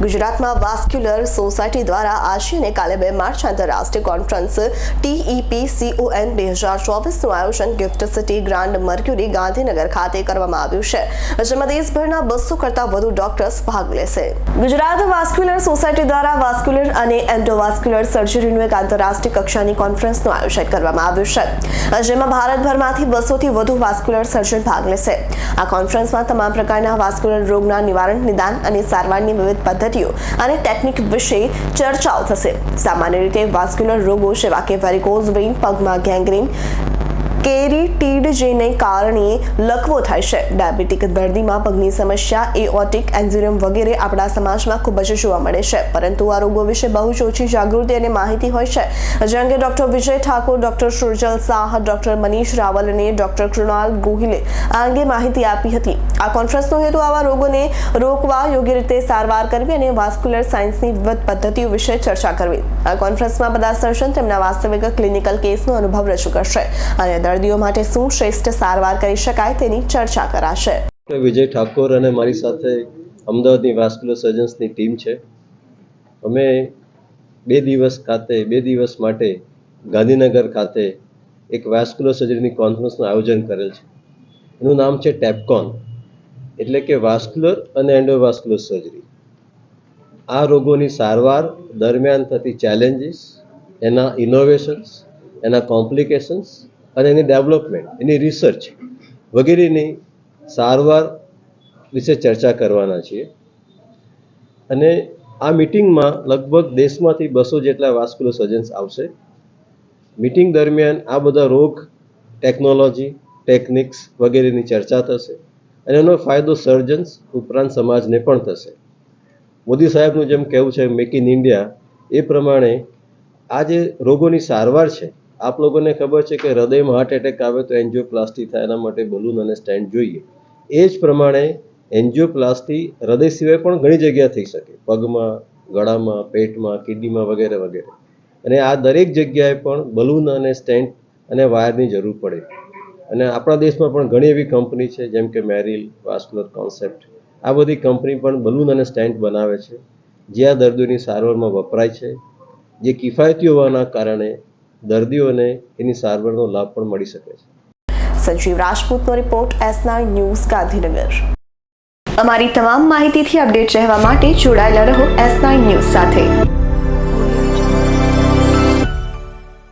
ગુજરાતમાં vascular society દ્વારા આજે અને કાલે બે માર્ચ આંતરરાષ્ટ્રીય કોન્ફરન્સ ટીઈપી સીઓએન બે હજાર ચોવીસનું આયોજન Gift City Grand Mercury Gandhinagar ખાતે કરવામાં આવ્યું છે. જેમાં દેશભરના બસો કરતાં વધુ ડોક્ટર્સ ભાગ લેશે. ગુજરાત વાસ્ક્યુલર સોસાયટી દ્વારા વાસ્ક્યુલર અને એન્ડોવાસ્ક્યુલર સર્જરીનું એક આંતરરાષ્ટ્રીય કક્ષાની કોન્ફરન્સનું આયોજન કરવામાં આવ્યું છે. જેમાં ભારતભરમાંથી બસોથી વધુ વાસ્ક્યુલર સર્જન ભાગ લેશે. આ કોન્ફરન્સમાં તમામ પ્રકારના વાસ્ક્યુલર રોગના નિવારણ, નિદાન અને સારવારની વિવિધ પદ્ધતિઓ અને ટેકનિક વિશે ચર્ચાઓ થશે. સામાન્ય રીતે વાસ્ક્યુલર રોગો જેવા કે વેરિકોઝ વેઇન પગમાં ગેંગ્રીન કેરીટીડજેને કારણે લકવો થાય છે. ડાયાબિટીક દર્દીમાં પગની સમસ્યા એઓટિક એન્ઝિરમ વગેરે આપણા સમાજમાં ખૂબ જ જોવા મળે છે. પરંતુ આ રોગો વિશે બહુ જ ઓછી જાગૃતિ અને માહિતી હોય છે. જે અંગે doctor Vijay Thakor, doctor Surajal Shah, doctor Manish Raval અને ડોક્ટર કૃણાલ ગોહિલે આ અંગે માહિતી આપી હતી. આ કોન્ફરન્સનો હેતુ આવા રોગોને રોકવા યોગ્ય રીતે સારવાર કરવી અને વાસ્ક્યુલર સાયન્સની વિવિધ પદ્ધતિઓ વિશે ચર્ચા કરવી. આ કોન્ફરન્સમાં બધા સર્જન તેમના વાસ્તવિક ક્લિનિકલ કેસનો અનુભવ રજૂ કરશે અને દર્દીઓ માટે શું શ્રેષ્ઠ સારવાર કરી શકાય તેની ચર્ચા કરાશે. વિજય ઠાકોર અને મારી સાથે અમદાવાદની વાસ્ક્યુલર સર્જન્સની ટીમ છે. અમે બે દિવસ ખાતે, બે દિવસ માટે ગાંધીનગર ખાતે એક વાસ્ક્યુલર સર્જરીની કોન્ફરન્સનું આયોજન કરેલ છે. એનું નામ છે ટેપકોન. એટલે કે વાસ્ક્યુલર અને એન્ડોવાસ્ક્યુલર સર્જરી આ રોગોની સારવાર દરમિયાન થતી ચેલેન્જીસ એના ઇનોવેશન્સ એના કોમ્પ્લિકેશન્સ અને એની ડેવલપમેન્ટ એની રિસર્ચ વગેરેની સારવાર વિશે ચર્ચા કરવાના છીએ. અને આ મિટિંગમાં લગભગ દેશમાંથી બસો જેટલા વાસ્ક્યુલર સર્જન્સ આવશે. મિટિંગ દરમિયાન આ બધા રોગ ટેકનોલોજી ટેકનિક્સ વગેરેની ચર્ચા થશે. અને એનો ફાયદો સર્જન્સ ઉપરાંત સમાજને પણ થશે. મોદી સાહેબનું જેમ કહેવું છે મેક ઇન ઇન્ડિયા એ પ્રમાણે આ જે રોગોની સારવાર છે, આપ લોકોને ખબર છે કે હૃદયમાં હાર્ટ એટેક આવે તો એન્જિયોપ્લાસ્ટી થાય, એના માટે બલૂન અને સ્ટેન્ડ જોઈએ. એ જ પ્રમાણે એન્જિયોપ્લાસ્ટી હૃદય સિવાય પણ ઘણી જગ્યા થઈ શકે. પગમાં, ગળામાં, પેટમાં, કિડનીમાં વગેરે વગેરે. અને આ દરેક જગ્યાએ પણ બલૂન અને સ્ટેન્ટ અને વાયરની જરૂર પડે. અને આપણા દેશમાં પણ ઘણી એવી કંપની છે, જેમ કે મેરિલ, વાસ્કુલર કોન્સેપ્ટ. આ બધી કંપની પણ બલૂન અને સ્ટેન્ટ બનાવે છે, જે આ દર્દીઓની સારવારમાં વપરાય છે. જે કિફાયતી હોવાના કારણે દર્દીઓને એની સારવારનો લાભ પણ મળી શકે છે. Sanjeev રાજપૂતનો report S nine news Gandhinagar. અમારી તમામ માહિતીથી અપડેટ રહેવા માટે જોડાયેલા રહો એસ નાઇન ન્યૂઝ સાથે.